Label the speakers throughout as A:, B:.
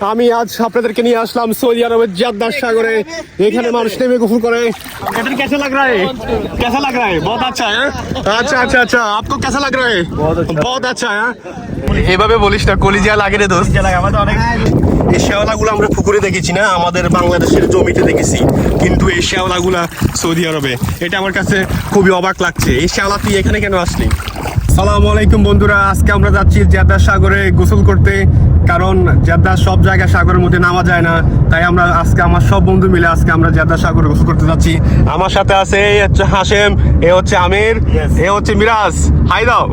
A: আমি আজ আপনাদেরকে নিয়ে আসলাম সৌদি আরবের জাদ্দার সাগরে। এখানে মানুষ নেমে গুফুর করে। এটা কেসে লাগ রা কেসা লাগ রা বহুত আচ্ছা হ্যাঁ? আচ্ছা আচ্ছা আচ্ছা। আপকো কেসা লাগ রা বহুত আচ্ছা হ্যাঁ? এভাবে বলিস না কলিজিয়া লাগে রে দোস্ত। আমাদের অনেক এই শেওলাগুলো আমরা পুকুরে দেখেছি না? আমাদের বাংলাদেশের জমিতে দেখেছি। কিন্তু এই শেওলাগুলা সৌদি আরবে। এটা আমার কাছে খুবই অবাক লাগছে। এই শেওলা তুই এখানে কেন আসলি? সালাম আলাইকুম বন্ধুরা। আজকে আমরা যাচ্ছি জেদ্দা সাগরে গোসল করতে। কারণ জেদ্দা সব জায়গায় সাগরের মধ্যে নামা যায় না। তাই আমরা আজকে আমার সব বন্ধু মিলে আজকে আমরা জেদ্দা সাগরে গোসল করতে যাচ্ছি। আমার সাথে আছে এই হচ্ছে হাসেম এ হচ্ছে আমির এ হচ্ছে মিরাজ। হাই দাও।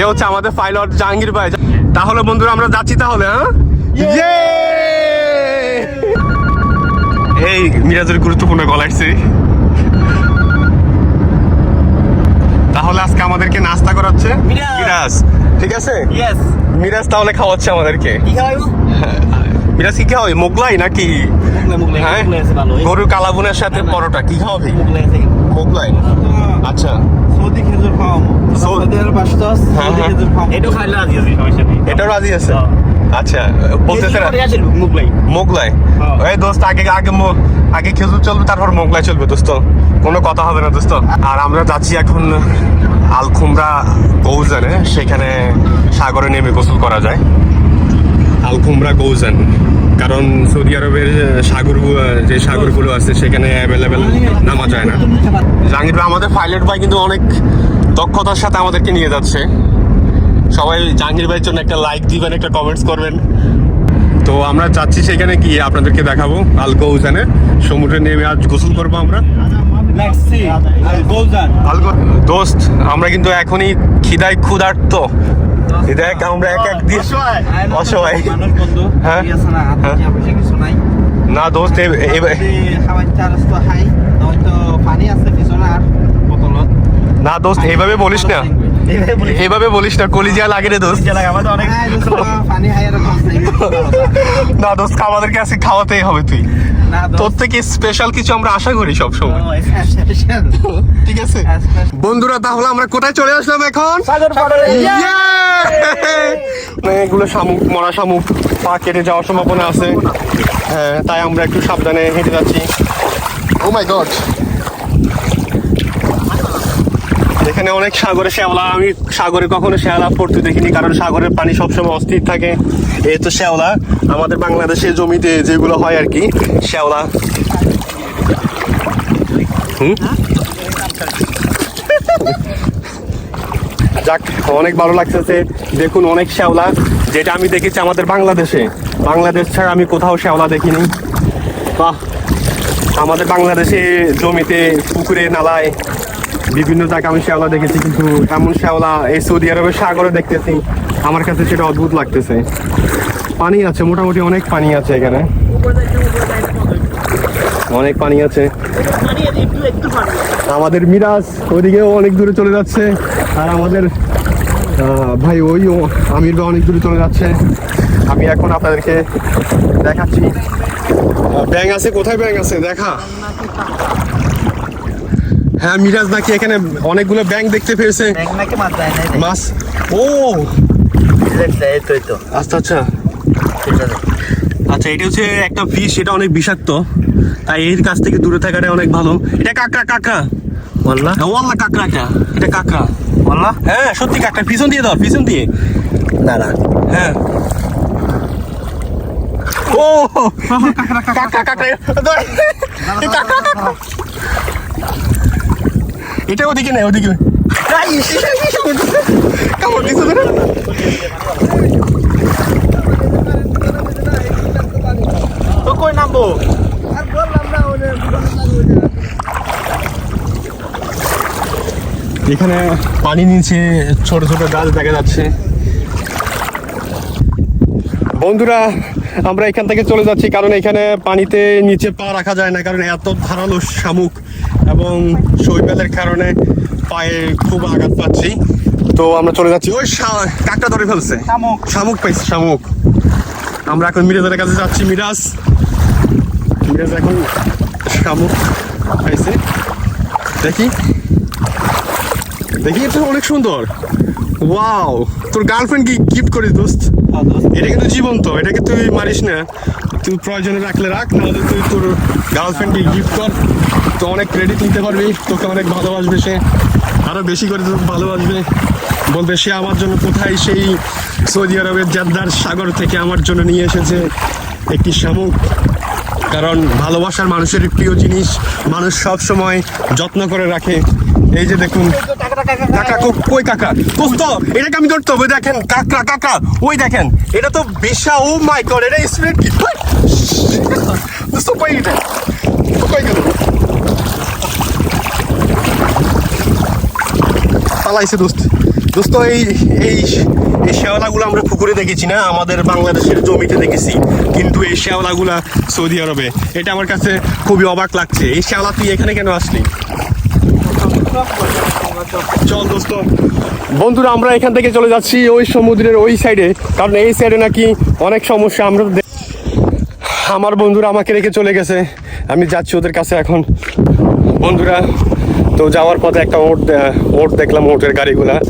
A: এ হচ্ছে আমাদের পাইলট জাহাঙ্গীর ভাই। তাহলে বন্ধুরা আমরা যাচ্ছি তাহলে হ্যাঁ? এই মিরাজের গুরুত্বপূর্ণ গলাইছে তাহলে আজকে আমাদেরকে নাস্তা করাচ্ছে
B: মিরাজ।
A: ঠিক আছে? মিরাজ তাহলে খাওয়াচ্ছে আমাদেরকে।
B: কি
A: মিরাজ কি খাওয়াই মোগলাই নাকি? হ্যাঁ? গরুর কালাবুনের সাথে পরোটা কি খাওয়াবি?
B: মোগলাই
A: আচ্ছা।
C: সৌদি আরব
A: হ্যাঁ, হ্যাঁ।
B: এটাও রাজি আছি সমস্যা নেই
A: এটাও রাজি আছে?
B: হ্যাঁ।
A: আচ্ছা বলতেছে
B: মুগলাই।
A: মোগলাই?
B: হ্যাঁ।
A: এই দোস্ত আগে আগে আগে খেজুর চলবে তারপর মোগলাই চলবে দোস্ত। কোনো কথা হবে না দোস্ত। আর আমরা যাচ্ছি এখন আলখুমরা গৌজানে সেখানে সাগরে নেমে গোসল করা যায়। আলখুমরা গৌজান কারণ সৌদি আরবের সাগর যে সাগরগুলো আছে সেখানে অ্যাভেলেবেল নামা যায় না। জাহাঙ্গীর ভাই আমাদের পাইলট ভাই কিন্তু অনেক দক্ষতার সাথে আমাদেরকে নিয়ে যাচ্ছে। সবাই জাহাঙ্গীর ভাইয়ের জন্য একটা লাইক দিবেন একটা কমেন্টস করবেন। তো আমরা চাচ্ছি সেখানে গিয়ে আপনাদেরকে দেখাবো? আলকো উজানে সমুদ্রে নেমে আজ গোসল করব আমরা। দোস্ত আমরা কিন্তু এখনই খিদায় ক্ষুধার্ত। দেখ আমরা এক এক দিয়ে অসহায়। হ্যাঁ?
C: না?
A: হ্যাঁ। না দোস্ত এ- এ-
C: যদি তো পানি আছে পিছনে আর বোতলত।
A: না দোস্ত এইভাবে বলিস না। এইভাবে বলিস না। কলিজা লাগে রে দোস্ত।
B: আমাদের অনেক
C: হ্যাঁ, দোস্ত, পানি হাই আর কম নাই।
A: না দোস্ত আমাদেরকে আজকে খাওয়াতেই হবে তুই। তোর থেকে স্পেশাল কিছু আমরা আশা করি সব সময় ঠিক আছে? বন্ধুরা তাহলে আমরা কোথায় চলে আসলাম এখন?
B: সাগর পাড়ে
A: মানে এগুলো শামুক মরা শামুক পা কেটে যাওয়ার সম্ভাবনা আছে। হ্যাঁ তাই আমরা একটু সাবধানে হেঁটে যাচ্ছি। ও মাই গড এখানে অনেক সাগরে শ্যাওলা। আমি সাগরে কখনো শ্যাওলা পড়তে দেখিনি, কারণ সাগরের পানি সবসময় অস্থির থাকে। এই তো শ্যাওলা। আমাদের বাংলাদেশের জমিতে যেগুলো হয় আর কি, শ্যাওলা। যাক, অনেক ভালো লাগতেছে। দেখুন, অনেক শ্যাওলা। যেটা আমি দেখেছি আমাদের বাংলাদেশে। বাংলাদেশ ছাড়া আমি কোথাও শ্যাওলা দেখিনি। বাহ! আমাদের বাংলাদেশে জমিতে পুকুরে, নালায় বিভিন্ন জায়গায় আমি শ্যাওলা দেখেছি কিন্তু এমন শ্যাওলা এই সৌদি আরবের সাগরে দেখতেছি আমার কাছে সেটা অদ্ভুত লাগতেছে। পানি আছে মোটামুটি অনেক পানি আছে এখানে। অনেক পানি আছে। আমাদের মিরাজ ওইদিকেও অনেক দূরে চলে যাচ্ছে আর আমাদের ভাই ওই আমির অনেক দূরে চলে যাচ্ছে। আমি এখন আপনাদেরকে দেখাচ্ছি। আহ, ব্যাং আছে কোথায় ব্যাং আছে? দেখা। হ্যাঁ মিরাজ নাকি এখানে অনেকগুলো ব্যাংক দেখতে পেয়েছে।
C: মাছ
A: ও! আচ্ছা আচ্ছা। আচ্ছা এটা হচ্ছে একটা ফিশ এটা অনেক বিষাক্ত। তাই এর কাছ থেকে দূরে থাকাটা অনেক ভালো। এটা কাঁকড়া কাঁকড়া।
C: বললা
A: হ্যাঁ, ওয়াল্লা এটা এটা কাঁকড়া।
C: বললা
A: হ্যাঁ সত্যি কাঁকড়া। পিছন দিয়ে দাও পিছন দিয়ে।
C: দাঁড়া।
A: হ্যাঁ। ও! কাঁকড়া কাঁকড়া কাঁকড়া, কাঁকড়া। এটা ওদিকে নেই ওদিকে কামড় দিছে ধরে।
B: তো কই নামবো?
A: এখানে পানি নিচে ছোট ছোট গাছ দেখা যাচ্ছে। বন্ধুরা আমরা এখান থেকে চলে যাচ্ছি কারণ এখানে পানিতে নিচে পা রাখা যায় না কারণ এত ধারালো শামুক। এবং শৈবালের কারণে পায়ে খুব আঘাত পাচ্ছি। তো আমরা চলে যাচ্ছি। ওই কাকটা ধরে ফেলছে।
C: শামুক।
A: শামুক পাইছে শামুক। আমরা এখন মিরাজের কাছে যাচ্ছি মিরাজ। মিরাজ এখন শামুক পাইছে। দেখি। দেখি এটা অনেক সুন্দর। ওয়াও তোর গার্লফ্রেন্ড কি গিফট করিস দোস্ত? এটা কিন্তু জীবন্ত এটাকে তুই মারিস না। তুই প্রয়োজনে রাখলে রাখ, নাহলে তুই তোর গার্লফ্রেন্ডকে গিফট কর। তো অনেক ক্রেডিট নিতে পারবি, তোকে অনেক ভালোবাসবে সে আরও বেশি করে তোকে ভালোবাসবে। বলবে, সে আমার জন্য কোথায় সেই সৌদি আরবের জাদ্দার সাগর থেকে আমার জন্য নিয়ে এসেছে একটি শামুক। কারণ ভালোবাসার মানুষের প্রিয় জিনিস মানুষ সব সময় যত্ন করে রাখে। এই যে দেখুন, কাকা কই কাকা? দোস্ত, এটাকে আমি ধরতে হবে, দেখেন কাকা কাকা ওই দেখেন, এটা তো বিশা ও মাই গড, এটা স্পিরিট কি? দোস্ত, কই এটা? কই গেল? পালাইছে দোস্ত। দোস্ত, এই এই এই শেওলাগুলো আমরা পুকুরে দেখেছি না? আমাদের বাংলাদেশের জমিতে দেখেছি। কিন্তু এই শেওলাগুলা সৌদি আরবে, এটা আমার কাছে খুবই অবাক লাগছে। এই শেওলা তুই এখানে কেন আসলি? চল দোস্ত। বন্ধুরা, আমরা এখান থেকে চলে যাচ্ছি ওই সমুদ্রের ওই সাইডে কারণ এই সাইডে নাকি অনেক সমস্যা, আমরা আমার বন্ধুরা আমাকে রেখে চলে গেছে। আমি যাচ্ছি ওদের কাছে এখন। বন্ধুরা, তো যাওয়ার পথে একটা ওট ওট দেখলাম, ওটের গাড়িগুলা,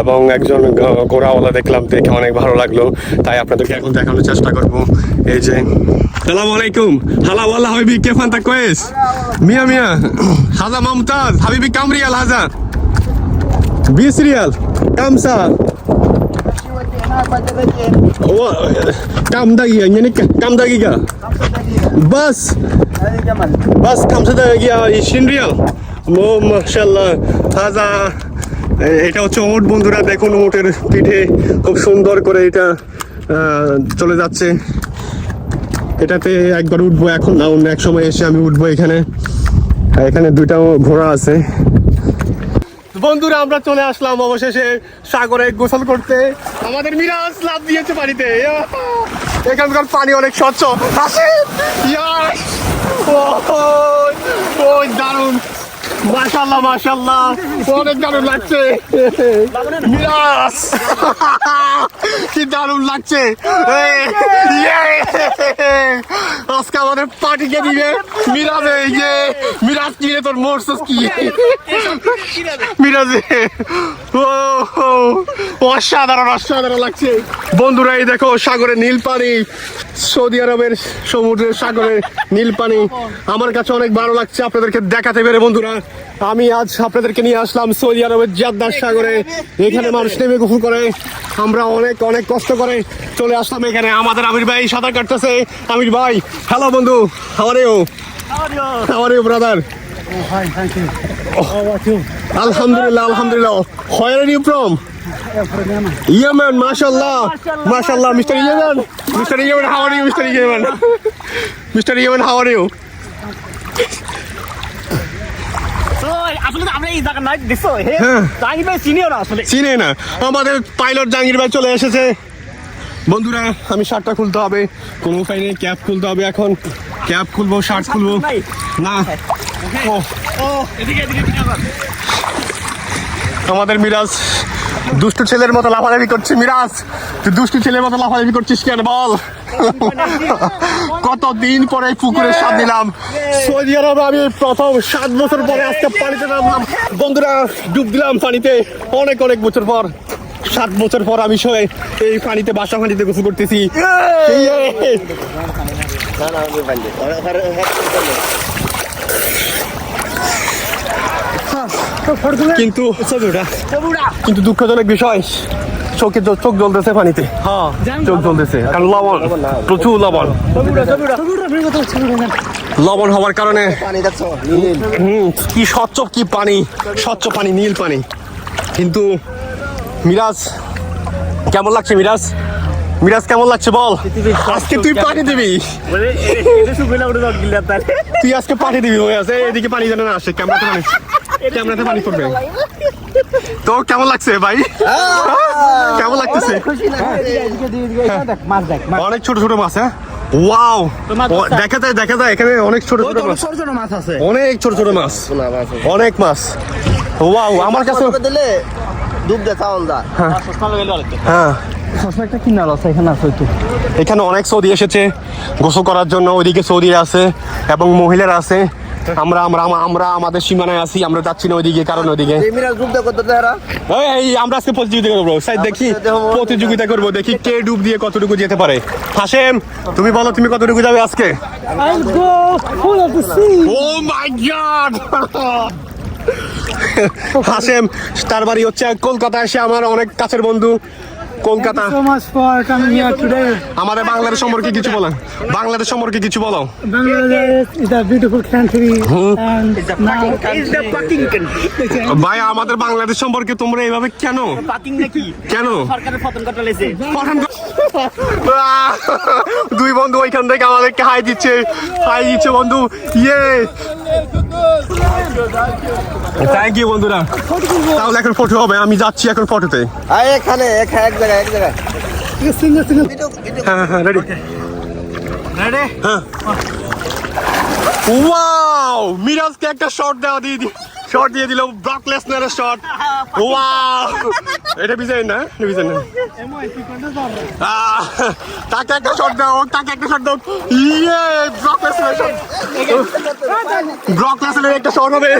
A: এবং একজন গ- ঘোড়াওয়ালা দেখলাম, দেখে অনেক ভালো লাগল। তাই আপনাদেরকে এখন দেখানোর চেষ্টা করব। এই যে সালাম আলাইকুম হালা ওয়ালা হাবিবি, কে ফান্তা কোয়েস? মিয়া মিয়া। হাজা মামতাজ, হাবিবি কামরিয়াল হাজা। বিশ রিয়াল। কামসা। কাম দাগিয়া কাম বাস। রিয়াল। হাজা এটা হচ্ছে বন্ধুরা, দেখুন উঠের পিঠে খুব সুন্দর করে এটা চলে যাচ্ছে। এটাতে একবার উঠবো এখন। না অন্য এক সময় এসে আমি উঠবো এখানে। এখানে দুইটা ঘোড়া আছে। বন্ধুরা, আমরা চলে আসলাম অবশেষে সাগরে গোসল করতে। আমাদের মিরাজ লাভ দিয়েছে বাড়িতে। এখানকার পানি অনেক স্বচ্ছ। আসে ইয়াস! মাশাল্লাহ মাশাল্লাহ অনেক দারুণ লাগছে। মিরাজ কি দারুণ লাগছে! আজকে আমাদের পার্টিকে দিবে মিরাজ এই যে মিরাজ কি তোর মোরসস কি? মিরাজে ও, অসাধারণ অসাধারণ লাগছে। বন্ধুরা এই দেখো সাগরে নীল পানি সৌদি আরবের সমুদ্রের সাগরে নীল পানি। আমার কাছে অনেক ভালো লাগছে আপনাদেরকে দেখাতে পেরে বন্ধুরা। আমি আজ আপনাদেরকে নিয়ে আসলাম সৌদি আরবের জাদ্দার সাগরে। এখানে মানুষ নেমে গুফুর করে। আমরা অনেক অনেক কষ্ট করে চলে আসলাম এখানে। আমাদের আমির ভাই সাঁতার কাটতেছে। আমির ভাই হ্যালো বন্ধু। আমার আমার ব্রাদার আলহামদুলিল্লাহ আলহামদুলিল্লাহ। হয় ইউপ্রম মাশাল্লাহ মাশাল্লাহ মিস্টার ইয়ামান মিস্টার ইয়ামান হাওয়ার মিস্টার ইয়ামান মিস্টার ইয়ামান হাওয়ার
B: তো আসলে আমরা এই জায়গা নাই দেখছ? হে
A: হ্যাঁ।
B: ভাই চিনিও না আসলে।
A: চিনে না। আমাদের পাইলট জাহাঙ্গীর ভাই চলে এসেছে। বন্ধুরা আমি শার্টটা খুলতে হবে। কোনো উপায় নেই ক্যাপ খুলতে হবে এখন। ক্যাপ খুলবো শার্ট খুলবো। না। ও। আমাদের মিরাজ দুষ্টু ছেলের মতো লাফালাফি করছে। মিরাজ তুই দুষ্টু ছেলের মতো লাফালাফি করছিস কেন? বল। কত দিন পরে এই পুকুরে স্বাদ নিলাম সৌদি আরবে আমি প্রথম সাত বছর পরে আজকে পানিতে নামলাম। বন্ধুরা ডুব দিলাম পানিতে। অনেক অনেক বছর পর সাত বছর পর আমি সবাই এই পানিতে বাসা পানিতে গোসল করতেছি! কিন্তু কিন্তু দুঃখজনক বিষয় চোখে চোখ জ্বলতেছে পানিতে। চোখ জ্বলতেছে। কারণ লবণ প্রচুর লবণ। লবণ হওয়ার কারণে কি স্বচ্ছ কি পানি স্বচ্ছ পানি নীল পানি। কিন্তু মিরাজ কেমন লাগছে মিরাজ? মিরাজ কেমন লাগছে বল? আজকে তুই পানি দিবি। তুই আজকে পানি দিবি হয়ে আছে। এদিকে পানি যেন না আসে ক্যামেরাতে পানি ক্যামেরাতে পানি পড়বে। তো কেমন লাগছে ভাই? কেমন লাগতেছে? অনেক ছোট ছোট মাছ হ্যাঁ? ওয়াও দেখা যায় দেখা যায় এখানে অনেক ছোট ছোট মাছ।
C: আছে।
A: অনেক ছোট ছোট মাছ। অনেক মাছ। ওয়াও আমার কাছে
D: দিলে ডুব দে চাউলদা
A: হ্যাঁ।
C: আছে এখানে
A: এখানে অনেক সৌদি এসেছে গোসল করার জন্য ওইদিকে সৌদি আছে এবং মহিলারা আছে। আমরা আমরা আমরা- আমরা আমাদের সীমানায় আছি আমরা যাচ্ছি না ওইদিকে কারণ ওইদিকে। এই, আমরা আজকে প্রতিযোগিতা করব। সাইড দেখি প্রতিযোগিতা করব দেখি কে ডুব দিয়ে কতটুকু যেতে পারে। হাসেম তুমি বলো তুমি কতটুকু যাবে আজকে?
B: I'll go full of the sea.
A: Oh my god Hashem তার বাড়ি হচ্ছে কলকাতায় এসে আমার অনেক কাছের বন্ধু। Kolkata.
B: So much for coming here today.
A: আমাদের বাংলাদেশ সম্পর্কে কিছু বলো বাংলাদেশ সম্পর্কে কিছু বলো. ভাই আমাদের বাংলাদেশ সম্পর্কে তোমরা এইভাবে কেন? কেন! দুই বন্ধু ওইখান থেকে আমাদেরকে হাই দিচ্ছে। হাই দিচ্ছে বন্ধু। ইয়ে থ্যাংক ইউ বন্ধুরা। তাহলে এখন ফটো হবে আমি যাচ্ছি এখন ফটোতে
D: আয় এখানে এক জায়গায় এক জায়গায়।
A: হ্যাঁ হ্যাঁ রেডি
C: Ready?
A: ওয়াও মিরাজকে একটা শট দেওয়া দিয়ে দি শট দিয়ে দিল ব্রক লেসনারের শট ওয়াও এটা বিজয় না? এটা বিজয় না? তাকে একটা শট দাও তাকে একটা শট দাও। ইয়ে ব্রক লেসনারের শট ব্রক লেসনারের একটা শট হবে।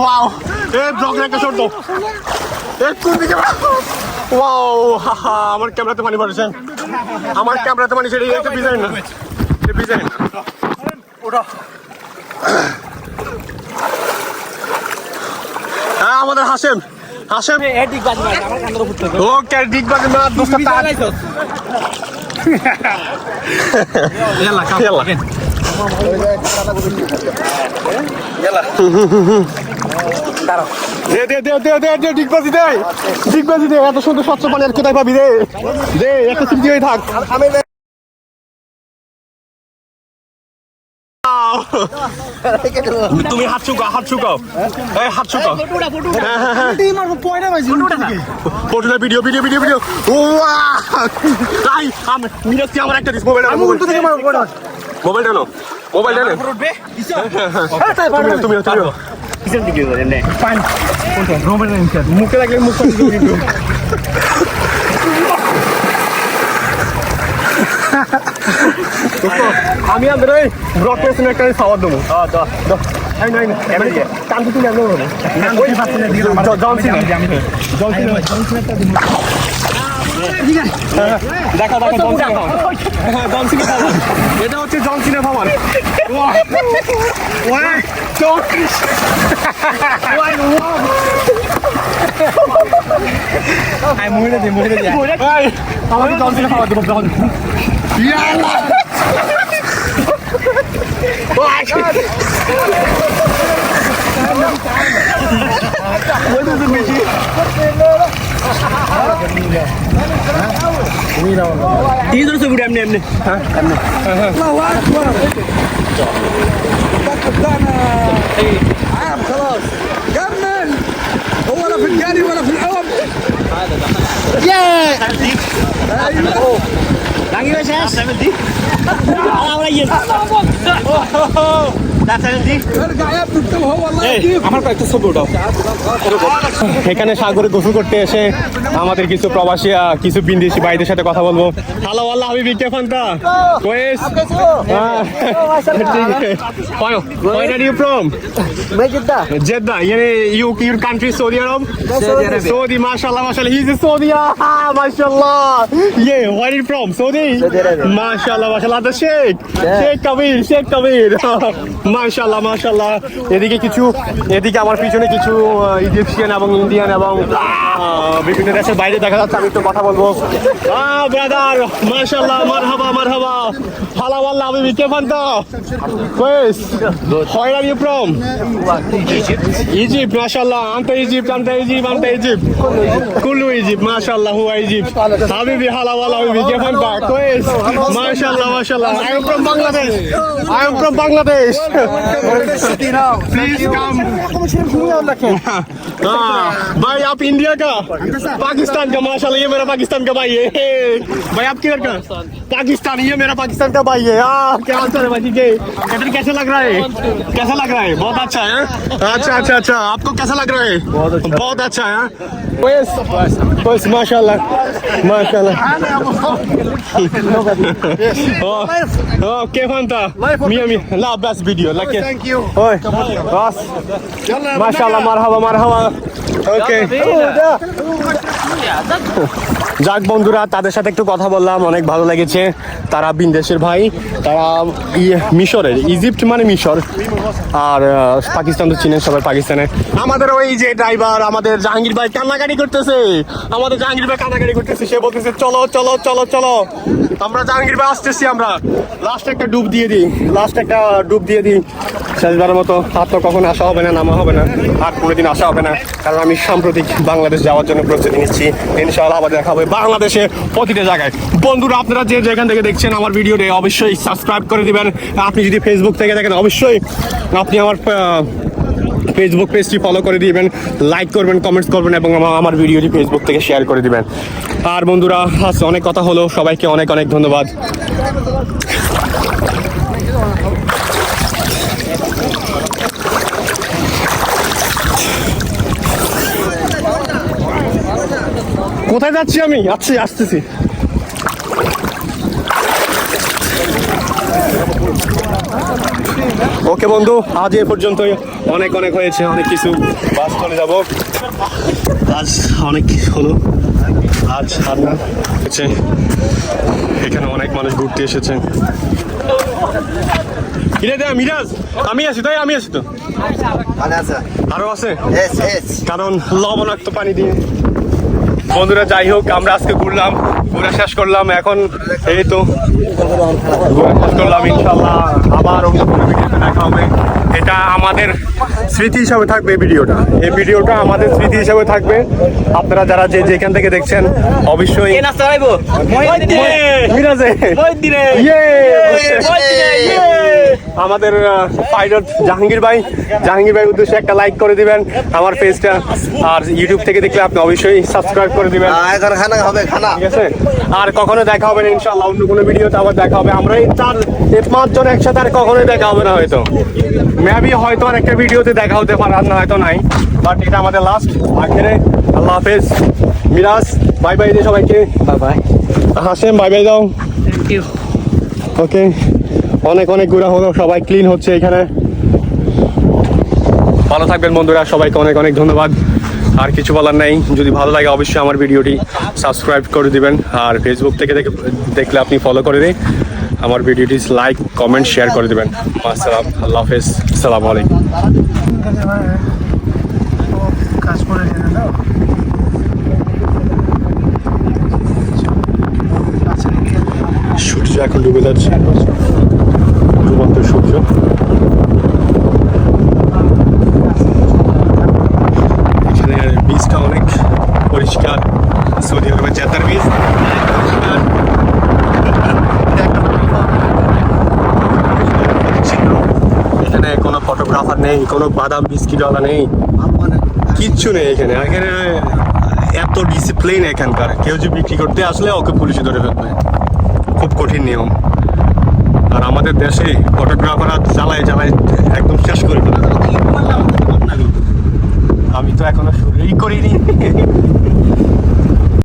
A: ওয়াও এ ব্রকের একটা শট দাও। এ, কোন দিকে ওয়াও হাহা, আমার ক্যামেরাতে পানি পড়েছে। আমার ক্যামেরাতে পানি সেটা একটা বিজয় না। এটা বিজয় না। হ্যাঁ আমাদের হাসেম। হাসেম?
C: এদিক বাজ বাজ, আমার কান্দার উপর
A: ও কে দিক বাজে না দোস্ত তার
C: ইয়াল্লা, কাম,
A: ইয়াল্লা।
C: again.
A: দে দে দে দে দে দে ডিগবাজি দে। ডিগবাজি দে এত সুন্দর স্বচ্ছ পানি আর কোথায় পাবি দে দে একটা তৃতীয় হয়ে থাক। তুমি হাত শুকাও হাত শুকাও। এই হাত শুকাও।
C: ফটোটা।
A: হ্যাঁ হ্যাঁ হ্যাঁ। ভিডিও ভিডিও ভিডিও ভিডিও ও আই আমি মিরাজ তুই আমার একটা দিস মোবাইল
B: আমি উল্টো থেকে মারবো
A: মোবাইল টানো মোবাইল টানো। তুমি তুমি তুমি
C: পিছন দিকে
A: মুখে লাগলে মুখ আমি আন্দরে ব্রড পেছনে একটা খাওয়ার দেবো। নাই না এমনি কান্তি তুমি হবে ওই জন সিনা জন সিনা দেখা দেখা জন সিনা হ্যাঁ জন সিনা খাওয়ার এটা হচ্ছে জন সিনা খাওয়ার ওয়াহ ওয়াহ জন এই, আমাকে জন সিনা খাওয়ার দেবো জন ইয়াল্লা
C: তিন ধরে ছবি উঠে এমনি এমনি রাঙি ভাই শেষ আর আমরা ইয়ে আমার
A: এখানে সাগরে গোসল করতে এসে আমাদের কিছু প্রবাসী কিছু বিন্দেশি বাইদের সাথে কথা বলব। From country Saudi Arab Saudi মাশাআল্লাহ। মাশাআল্লাহ সৌদি
D: আহা ইয়ে
A: ওয়ার ইউ সৌদি মাশাআল্লাহ
D: মাশাআল্লাহ
A: শেখ। শেখ শেখ কবির। মাশাআল্লাহ মাশাআল্লাহ। এদিকে কিছু, এদিকে আমার পিছনে কিছু ইজিপশিয়ান এবং ইন্ডিয়ান এবং বিভিন্ন দেশের বাইরে দেখা যাচ্ছে, আমি একটু কথা বলব। আ ব্রাদার মাশাআল্লাহ, মারহাবা মারহাবা। হালা ওয়াল্লাহ আমি বিকে ফান্ত Quess where are you from Egypt মাশাআল্লাহ আনতে ইজিপ্ট আনতে ইজিপ্ট আনতে ইজিপ্ট কুলু ইজিপ্ট মাশাআল্লাহ Bangladesh I am Bangladesh please हाँ, भाई आप इंडिया का पाकिस्तान का माशाल्लाह ये मेरा पाकिस्तान का भाई है। भाई आप किधर का? पाकिस्तान ये मेरा पाकिस्तान का भाई है। हाँ, क्या हाल है भाई? जी कटर कैसे लग रहा है? कैसा लग रहा है? बहुत अच्छा है हाँ? अच्छा अच्छा अच्छा। आपको कैसा लग रहा है? बहुत अच्छा है बस बस माशाल्लाह माशाल्लाह। ओके फंता मियाँ मियाँ बेस्ट वीडियो Oh, যাক বন্ধুরা তাদের সাথে একটু কথা বললাম অনেক ভালো লেগেছে। তারা বিন্দেশের ভাই তারা ইয়ে, মিশরের ইজিপ্ট মানে মিশর। আর পাকিস্তান তো চিনেন সবাই পাকিস্তানে। আমাদের ওই যে ড্রাইভার আমাদের জাহাঙ্গীর ভাই কান্নাকাটি করতেছে। আমাদের জাহাঙ্গীর ভাই কান্নাকাটি করতেছে সে বলতেছে চলো চলো চলো চলো। আমরা জাহাঙ্গীর ভাই আসতেছি আমরা। লাস্ট একটা ডুব দিয়ে দিই লাস্ট একটা ডুব দিয়ে দিই। শেষবারের মতো আর তো কখন আসা হবে না, নামা হবে না, আর কোনোদিন আসা হবে না। কারণ আমি সাম্প্রতিক বাংলাদেশ যাওয়ার জন্য প্রস্তুতি নিচ্ছি। ইনশাআল্লাহ আবার দেখা হবে বাংলাদেশে প্রতিটা জায়গায়। বন্ধুরা, আপনারা যে যেখান থেকে দেখছেন আমার ভিডিওতে অবশ্যই সাবস্ক্রাইব করে দিবেন। আপনি যদি ফেসবুক থেকে দেখেন, অবশ্যই আপনি আমার ফেসবুক পেজটি ফলো করে দিবেন লাইক করবেন কমেন্টস করবেন এবং আমার ভিডিওটি ফেসবুক থেকে শেয়ার করে দিবেন। আর বন্ধুরা, আজ অনেক কথা হলো। সবাইকে অনেক অনেক ধন্যবাদ। কোথায় যাচ্ছি আমি? আসছি আসতেছি। ওকে বন্ধু আজ এ পর্যন্তই। অনেক অনেক হয়েছে অনেক কিছু। বাস চলে যাব। আজ অনেক কিছু হলো। আজ আর না। হয়েছে। এখানে অনেক মানুষ ঘুরতে এসেছে। কিরে দে মিরাজ? আমি আছি তাই আমি আছি তো।
D: আরও আছে?
A: কারণ লবণাক্ত পানি দিয়ে বন্ধুরা যাই হোক আমরা আজকে ঘুরলাম ঘুরে শেষ করলাম এখন এই তো ঘুরে শেষ করলাম ইনশাল্লাহ আবার অন্য কোনো ভিডিওতে দেখা হবে। এটা আমাদের স্মৃতি হিসাবে থাকবে এই ভিডিওটা। এই ভিডিওটা আমাদের স্মৃতি হিসাবে থাকবে। আপনারা যারা যে যেখান থেকে দেখছেন অবশ্যই
B: কে নাস্তা
A: আমাদের পাইলট জাহাঙ্গীর ভাই। জাহাঙ্গীর ভাই উদ্দেশ্যে একটা লাইক করে দিবেন। আমার পেজটা আর ইউটিউব থেকে দেখলে আপনি অবশ্যই সাবস্ক্রাইব করে দিবেন।
D: এখন খানা হবে খানা।
A: ঠিক আছে? আর কখনো দেখা হবে না ইনশাল্লাহ অন্য কোনো ভিডিওতে আবার দেখা হবে। আমরা এই চার এই পাঁচজন একসাথে আর কখনোই দেখা হবে না হয়তো। মেবি হয়তো আর একটা ভিডিওতে দেখা হতে পারে আর না হয়তো নাই। বাট এটা আমাদের লাস্ট আখেরে আল্লাহ হাফেজ। মিরাজ বাই বাই দিয়ে সবাইকে।
D: Bye bye
A: Hashem bye bye দাও ওকে অনেক অনেক ঘোরা হলো, সবাই ক্লিন হচ্ছে এখানে। ভালো থাকবেন বন্ধুরা, সবাইকে অনেক অনেক ধন্যবাদ। আর কিছু বলার নাই, যদি ভালো লাগে অবশ্যই আমার ভিডিওটি সাবস্ক্রাইব করে দিবেন। আর ফেসবুক থেকে দেখে, দেখলে আপনি ফলো করে দিন আমার ভিডিওটি লাইক কমেন্ট শেয়ার করে দেবেন। আসসালাম, আল্লাহ হাফেজ, আসসালামু আলাইকুম। সূর্য এখন ডুবে যাচ্ছে। কোনো বাদাম বিস্কিটওয়ালা নেই। কিচ্ছু নেই এখানে। এখানে এত ডিসিপ্লিন এখানকার। কেউ যে বিক্রি করতে আসলে ওকে পুলিশে ধরে ফেলবে। খুব কঠিন নিয়ম। আর আমাদের দেশে ফটোগ্রাফাররা জ্বালায় জ্বালায় একদম শেষ করে ফেলে আমি তো এখনও শুরুই করিনি।